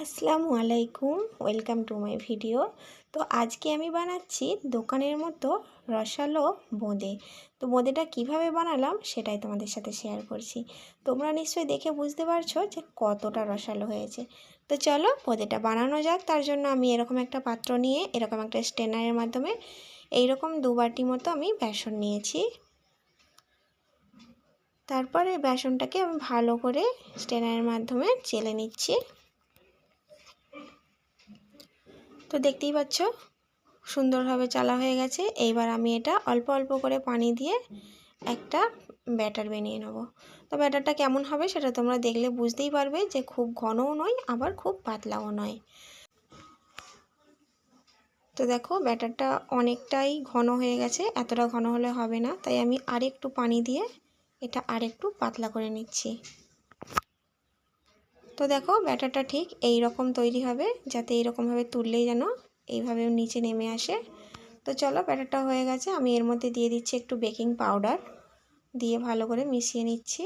আসসালামু আলাইকুম, welcome to my video. তো আজকে আমি বানাচ্ছি দোকানের মতো রসালো বোঁদে। তো বোঁদেটা কীভাবে বানালাম সেটাই তোমাদের সাথে শেয়ার করছি। তোমরা নিশ্চয়ই দেখে বুঝতে পারছ যে কতটা রসালো হয়েছে। তো চলো বোঁদেটা বানানো যাক। তার জন্য আমি এরকম একটা পাত্র নিয়ে, এরকম একটা স্টেনারের মাধ্যমে এইরকম দু বাটি মতো আমি বেসন নিয়েছি। তারপরে বেসনটাকে আমি ভালো করে স্টেনারের মাধ্যমে চেলে নিচ্ছি। তো দেখতেই পাচ্ছ, সুন্দরভাবে চালা হয়ে গেছে। এইবার আমি এটা অল্প অল্প করে পানি দিয়ে একটা ব্যাটার বানিয়ে নেব। তো ব্যাটারটা কেমন হবে সেটা তোমরা দেখলে বুঝতেই পারবে যে খুব ঘনও নয়, আবার খুব পাতলাও নয়। তো দেখো, ব্যাটারটা অনেকটাই ঘন হয়ে গেছে, এতটা ঘন হলে হবে না। তাই আমি আরেকটু পানি দিয়ে এটা আরেকটু পাতলা করে নিচ্ছি। তো দেখো ব্যাটারটা ঠিক এই রকম তৈরি হবে, যাতে এইরকমভাবে তুললেই যেন এইভাবে নিচে নেমে আসে। তো চলো ব্যাটারটা হয়ে গেছে, আমি এর মধ্যে দিয়ে দিচ্ছি একটু বেকিং পাউডার, দিয়ে ভালো করে মিশিয়ে নিচ্ছি।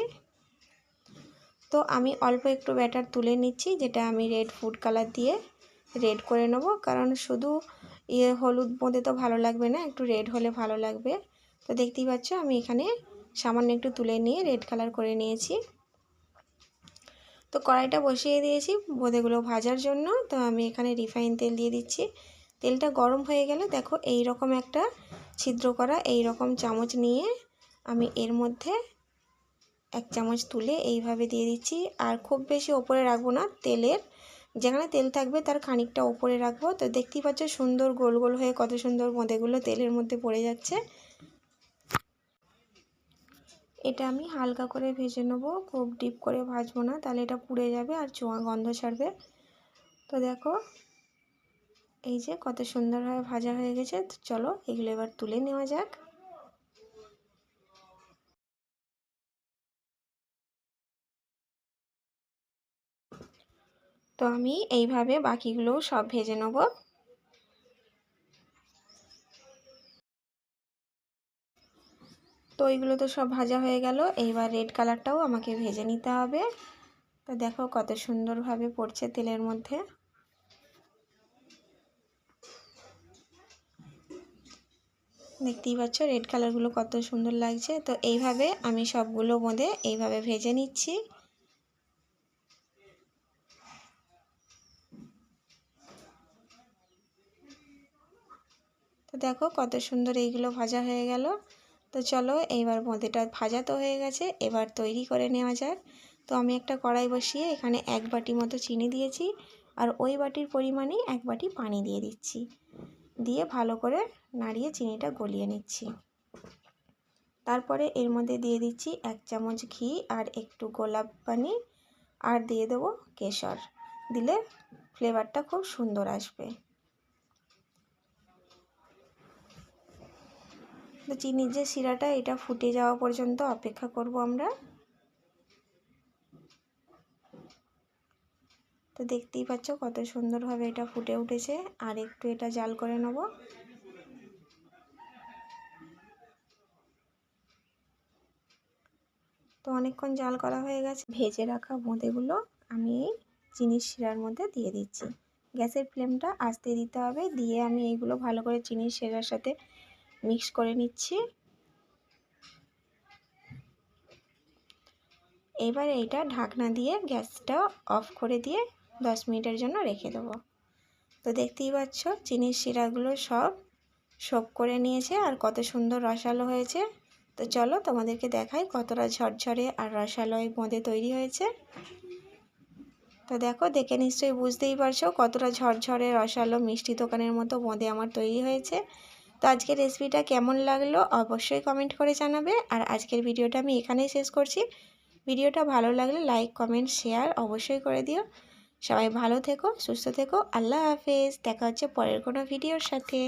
তো আমি অল্প একটু ব্যাটার তুলে নিচ্ছি, যেটা আমি রেড ফুড কালার দিয়ে রেড করে নেব, কারণ শুধু ইয়ে হলুদ বোঁদে তো ভালো লাগবে না, একটু রেড হলে ভালো লাগবে। তো দেখতেই পাচ্ছ, আমি এখানে সামান্য একটু তুলে নিয়ে রেড কালার করে নিয়েছি। তো কড়াইটা বসিয়ে দিয়েছি বোঁদেগুলো ভাজার জন্য। তো আমি এখানে রিফাইন তেল দিয়ে দিচ্ছি। তেলটা গরম হয়ে গেলে দেখো এই রকম একটা ছিদ্র করা এই রকম চামচ নিয়ে আমি এর মধ্যে এক চামচ তুলে এইভাবে দিয়ে দিচ্ছি। আর খুব বেশি ওপরে রাখব না, তেলের যেখানে তেল থাকবে তার খানিকটা ওপরে রাখব। তো দেখতেই পাচ্ছ সুন্দর গোল গোল হয়ে কত সুন্দর বোঁদেগুলো তেলের মধ্যে পড়ে যাচ্ছে। এটা আমি হালকা করে ভেজে নেব, খুব ডিপ করে ভাজবো না, তাহলে এটা পুড়ে যাবে আর চোয়া গন্ধ ছাড়বে। তো দেখো, এই যে কত সুন্দরভাবে ভাজা হয়ে গেছে চলো এগুলো এবার তুলে নেওয়া যাক। তো আমি এইভাবে বাকিগুলোও সব ভেজে নেব। তো ওইগুলো তো সব ভাজা হয়ে গেল। এইবার রেড কালারটাও আমাকে ভেজে নিতে হবে। তো দেখো কত সুন্দরভাবে পড়ছে তেলের মধ্যে। দেখতেই পাচ্ছ রেড কালারগুলো কত সুন্দর লাগছে। তো এইভাবে আমি সবগুলো মধ্যে এইভাবে ভেজে নিচ্ছি। তো দেখো কত সুন্দর এইগুলো ভাজা হয়ে গেল। তো চলো এইবার বোঁদেটা ভাজা তো হয়ে গেছে, এবার তৈরি করে নেওয়া যাক। তো আমি একটা কড়াই বসিয়ে এখানে এক বাটি মতো চিনি দিয়েছি আর ওই বাটির পরিমাণেই এক বাটি পানি দিয়ে দিচ্ছি। দিয়ে ভালো করে নাড়িয়ে চিনিটা গলিয়ে নিচ্ছি। তারপরে এর মধ্যে দিয়ে দিচ্ছি এক চামচ ঘি আর একটু গোলাপ পানি আর দিয়ে দেবো কেশর। দিলে ফ্লেভারটা খুব সুন্দর আসবে। তো চিনির যে শিরাটা, এটা ফুটে যাওয়া পর্যন্ত অপেক্ষা করব আমরা। তো দেখতেই পাচ্ছ কত সুন্দরভাবে এটা ফুটে উঠেছে। আর একটু এটা জাল করে নেব। তো অনেকক্ষণ জাল করা হয়ে গেছে। ভেজে রাখা বোঁদেগুলো আমি এই চিনির শিরার মধ্যে দিয়ে দিচ্ছি। গ্যাসের ফ্লেমটা আস্তে দিতে হবে। দিয়ে আমি এইগুলো ভালো করে চিনির শিরার সাথে মিক্স করে নিচ্ছি। এবার এইটা ঢাকনা দিয়ে গ্যাসটা অফ করে দিয়ে দশ মিনিটের জন্য রেখে দেবো। তো দেখতেই পাচ্ছ, চিনির শিরাগুলো সব সব করে নিয়েছে আর কত সুন্দর রসালো হয়েছে। তো চলো তোমাদেরকে দেখাই কতটা ঝরঝরে আর রসালো বোঁদে তৈরি হয়েছে। তো দেখো, দেখে নিশ্চয়ই বুঝতেই পারছ কতটা ঝরঝরে, রসালো মিষ্টি দোকানের মতো বোঁদে আমার তৈরি হয়েছে। তো আজকের রেসিপিটা কেমন লাগল অবশ্যই কমেন্ট করে জানাবে। আর আজকের ভিডিওটা আমি এখানেই শেষ করছি। ভিডিওটা ভালো লাগলে লাইক কমেন্ট শেয়ার অবশ্যই করে দিও। সবাই ভালো থেকো, সুস্থ থেকো। আল্লাহ হাফেজ। দেখা হচ্ছে পরের কোনো ভিডিওর সাথে।